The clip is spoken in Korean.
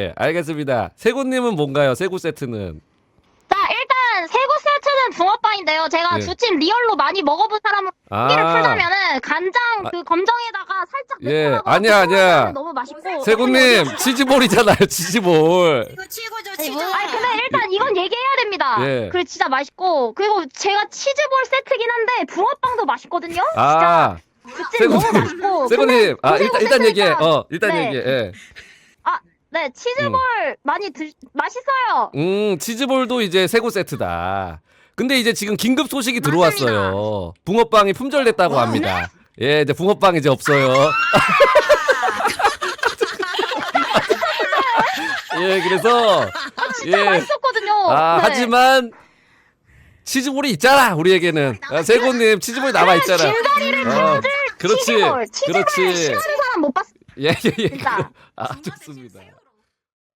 예, 알겠습니다. 세구님은 뭔가요? 세구 세트는 자 일단 세구 세트는 붕어빵인데요. 제가 네. 두팀 리얼로 많이 먹어본 사람으로 소개를 아 풀자면은 간장 아. 그 검정에다가 살짝 예, 매콤하고 아니야, 그 아니야. 소스는 너무 맛있고 세구님 치즈볼이잖아요. 치즈볼. 이거 치고죠. 뭐, 아니 근데 일단 이건 얘기해야 됩니다. 예. 그리고 진짜 맛있고 그리고 제가 치즈볼 세트긴 한데 붕어빵도 맛있거든요. 아 너무 세구님, 맛있고. 세구님. 아 일단 그 일단 얘기해. 어 일단 네. 얘기해. 예. 네 치즈볼 많이 드 맛있어요. 음 치즈볼도 이제 세구 세트다. 근데 이제 지금 긴급 소식이 들어왔어요. 붕어빵이 품절됐다고 와, 합니다. 예, 이제 붕어빵 이제 없어요. 예, 그래서 진짜 예. 맛있었거든요. 아 네. 하지만 치즈볼이 있잖아 우리에게는. 아, 세구님 치즈볼이 남아 있잖아. 길다리를 어, 그렇지, 치즈볼 치즈볼 그렇지. 싫어하는 사람 못 봤어. 예, 예, 예. 진짜. 아 좋습니다.